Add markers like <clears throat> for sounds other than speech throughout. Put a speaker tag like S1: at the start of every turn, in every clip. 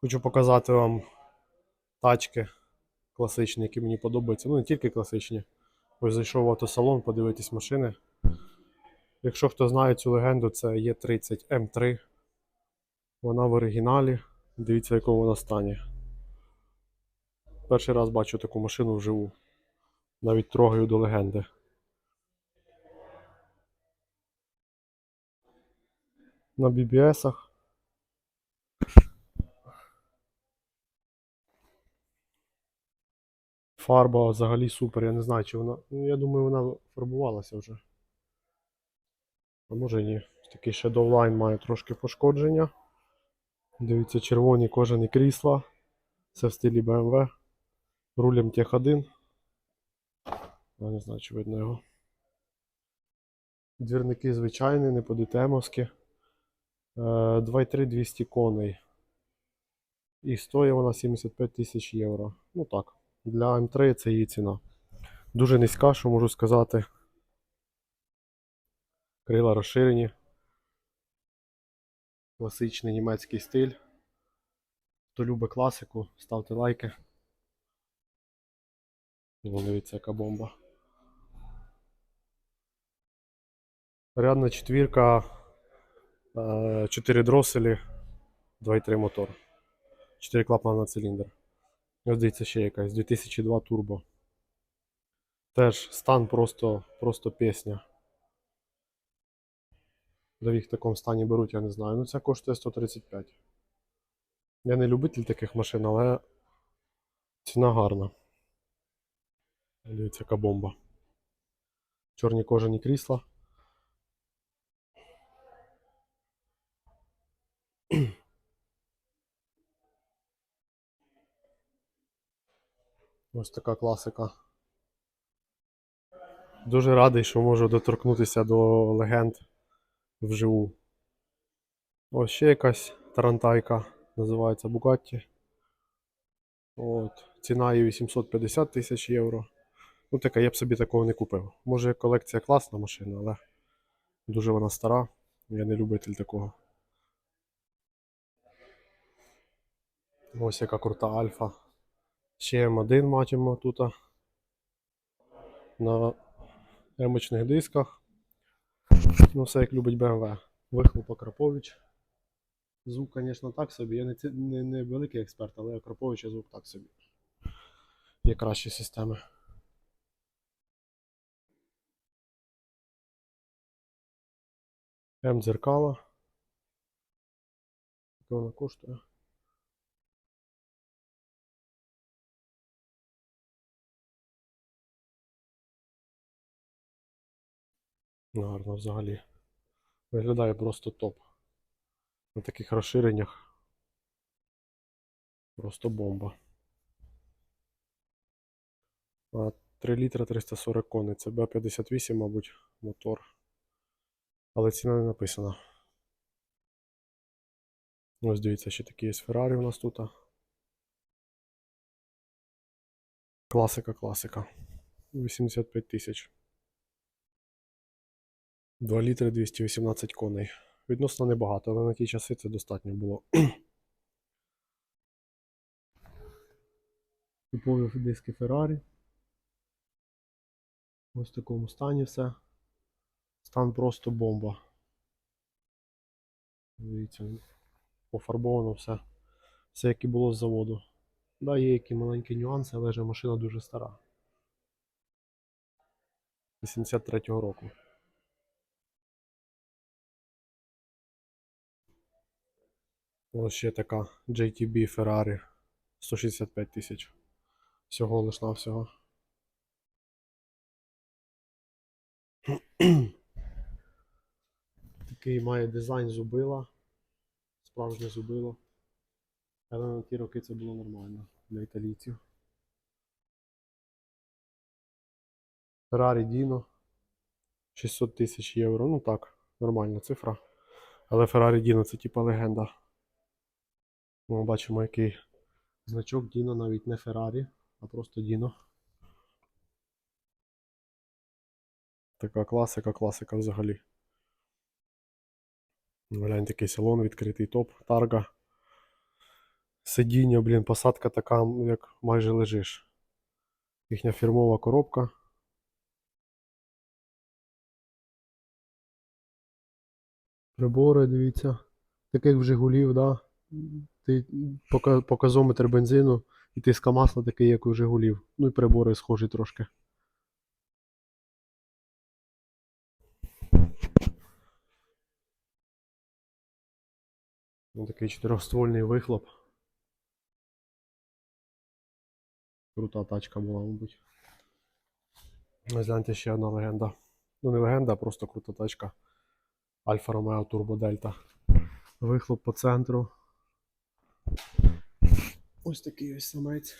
S1: Хочу показати вам тачки класичні, які мені подобаються. Ну, не тільки класичні. Ось зайшов в автосалон, подивитись машини. Якщо хто знає цю легенду, це Є30 М3. Вона в оригіналі. Дивіться, в якому вона стані. Перший раз бачу таку машину вживу. Навіть трогаю до легенди. На BBS-ах. Фарба взагалі супер. Я не знаю, чи вона. Ну, я думаю, вона фарбувалася вже. А може ні. Такий Shadow Line має трошки пошкодження. Дивіться, червоні кожані крісла. Це в стилі BMW. Рулем Тех 1. Я не знаю, чи видно його. Двірники звичайні, не по ДТМовськи. Е, 2,3 200 коней. І стоїть вона 75 тисяч євро. Ну так, для М3 це її ціна. Дуже низька, що можу сказати. Крила розширені. Класичний німецький стиль. Хто любить класику, ставте лайки. Ну, дивіться, яка бомба. Рядна четвірка, 4 дроселі, 2,3 мотор. 4 клапана на циліндр. Ось дивіться ще якась 2002 турбо. Теж стан просто, просто пісня. Де їх в такому стані беруть, я не знаю. Ну це коштує 135. Я не любитель таких машин, але ціна гарна. Дивіться, яка бомба. Чорні кожані крісла. Ось така класика. Дуже радий, що можу доторкнутися до легенд вживу. Ось ще якась тарантайка, називається Bugatti. От. Ціна її 850 тисяч євро. Ну, така, я б собі такого не купив. Може колекція класна машина, але дуже вона стара. Я не любитель такого. Ось яка крута альфа. Ще М1 матимо тут. На емочних дисках. Ну, все як любить BMW. Вихлоп Акрапович. Звук, звісно, так собі. Я не, не, не великий експерт, але Акраповича звук так собі. Є кращі системи. М-дзеркала. Яке вона коштує? Гарно взагалі. Виглядає просто топ. На таких розширеннях. Просто бомба. А 3 літра 340 коней. Це Б58, мабуть, мотор. Але ціна не написана. Ось дивіться, ще такі є Феррарі у нас тут. Класика, класика. 85 тисяч. 2 літри 218 коней. Відносно небагато, але на ті часи це достатньо було. <clears throat> Купові диски Феррарі. Ось в такому стані все. Стан просто бомба. Дивіться, пофарбовано все. Все, як і було з заводу. Да, є які маленькі нюанси, але вже машина дуже стара. 83-го року. Ось ще така JTB Ferrari 165 тисяч. Всього лиш на всього. <clears throat> Такий має дизайн зубила. Справжнє зубило. Але на ті роки це було нормально для італійців. Ferrari Dino 600 тисяч євро. Ну так, нормальна цифра. Але Ferrari Dino це типа легенда. Ми бачимо, який значок Dino навіть не Ferrari, а просто Dino. Така класика, класика взагалі. Глянь, такий салон, відкритий топ, тарга. Сидіння, блін, посадка така, як майже лежиш. Їхня фірмова коробка. Прибори, дивіться. Таких в Жигулів, да? Ти показометр бензину і тиска масла такий, як у Жигулів. Ну і прибори схожі трошки. Ось такий чотирьохствольний вихлоп. Крута тачка була, мабуть. Ось гляньте ще одна легенда. Ну не легенда, а просто крута тачка. Альфа Ромео Турбо Дельта. Вихлоп по центру. Ось такий ось самець.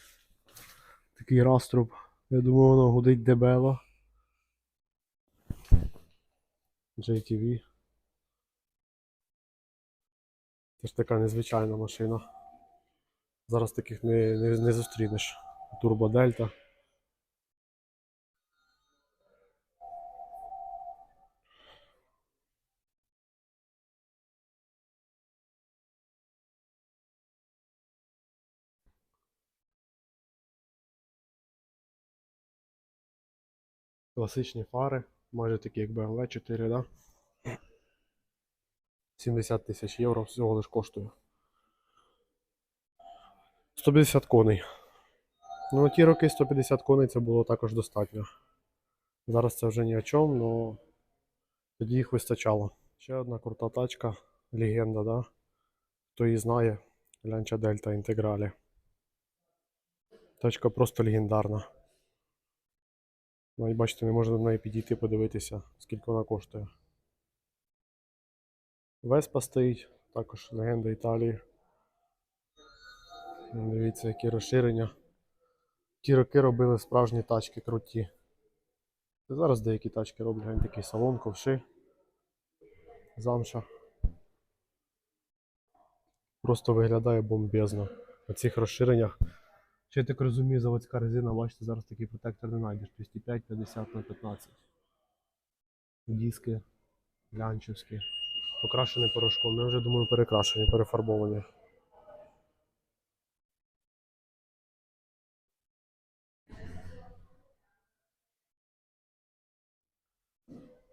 S1: Такий раструб. Я думаю, воно гудить дебело. JTV. Це ж така незвичайна машина. Зараз таких не, не, не зустрінеш. Турбо Дельта. Класичні фари, майже такі як BMW 4, да? 70 тисяч євро всього лиш коштує. 150 коней. Ну, на ті роки 150 коней це було також достатньо. Зараз це вже ні о чому, але тоді їх вистачало. Ще одна крута тачка, легенда, да? Хто її знає, Лянча Дельта Інтегралі. Тачка просто легендарна. Ну і бачите, не можна до неї підійти подивитися, скільки вона коштує. Веспа стоїть, також легенда Італії. Ну, Дивіться, які розширення. Ті роки робили справжні тачки круті. Зараз деякі тачки роблять такий салон, ковши. Замша. Просто виглядає бомбезно. На цих розширеннях. Ще я так розумію, заводська резина, бачите, зараз такий протектор не знайдеш. 205, 50 на 15. Диски глянчевські. Покрашені порошком. Я вже думаю, перекрашені, перефарбовані.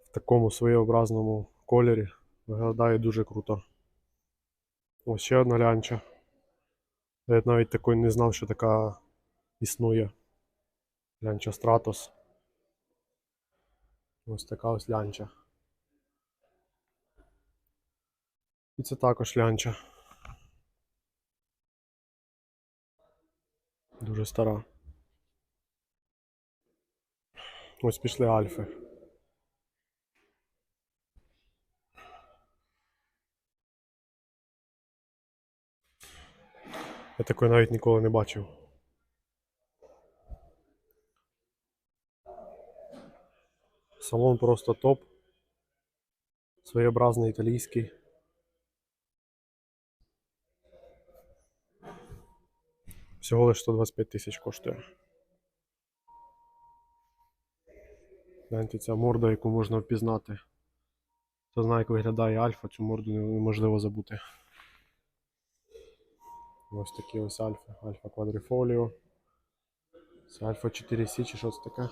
S1: В такому своєобразному кольорі виглядає дуже круто. Ось ще одна лянча. Я навіть такої не знав, що така існує. Лянча Stratos. Ось така ось лянча. І це також лянча. Дуже стара. Ось пішли альфи. Я такої навіть ніколи не бачив. Салон просто топ. Своєобразний італійський. Всього лише 125 тисяч коштує. Гляньте, ця морда, яку можна впізнати. Хто знає, як виглядає альфа, цю морду неможливо забути. Ось такі ось альфа. Альфа квадрифоліо. Це альфа 4C чи що це таке.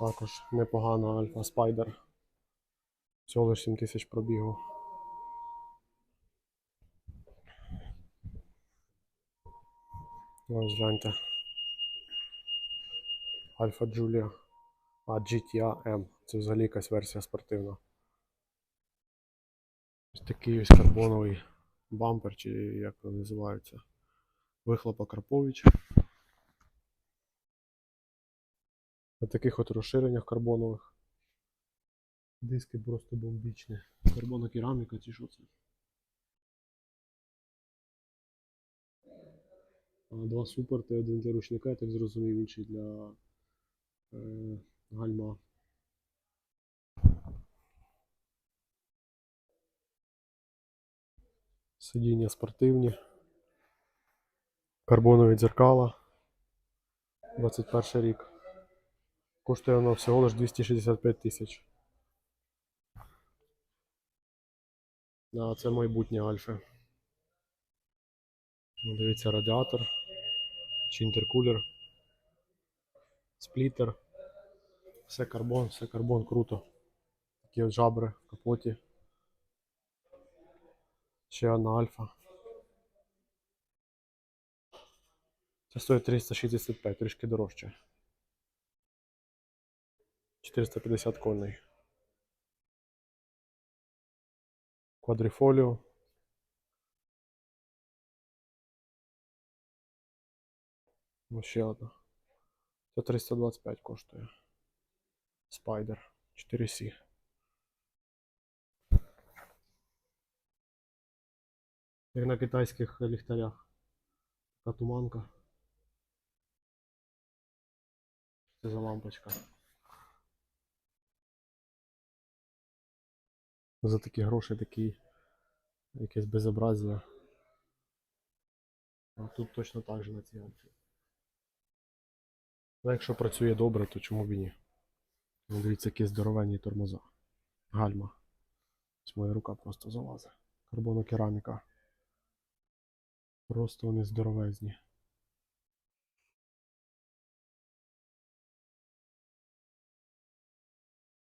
S1: Також непогана альфа спайдер. Всього лише 7 тисяч пробігу. Ось гляньте. Альфа Джулія. А GTA M. Це взагалі якась версія спортивна. Ось такий ось карбоновий бампер, чи як вони називаються. Вихлопа Карпович. На таких от розширеннях карбонових. Диски просто бомбічні. Карбонокераміка чи що це? Два супорти, один для ручника, я так зрозумів, інший для е, гальма. Сидіння спортивні. Карбонові дзеркала. 21 рік. Коштує воно всього лиш 265 тисяч. Да, це майбутнє альфи. Ну, Дивіться, радіатор, чи інтеркулер, сплітер. Все карбон, все карбон, круто. Такі от жабри в капоті. Ще одна альфа. Це стоїть 365, трішки дорожче. 450 коней. Квадрифоліо. Ну, ще одна. Це 325 коштує. Спайдер 4C. Як на китайських ліхтарях. Така туманка. Це за лампочка? За такі гроші такі якесь безобразія. А тут точно так же на цій альфі. Але якщо працює добре, то чому б і ні? Ну, дивіться, які здоровенні тормоза. Гальма. Ось моя рука просто залазить. Карбонокераміка. Просто вони здоровезні.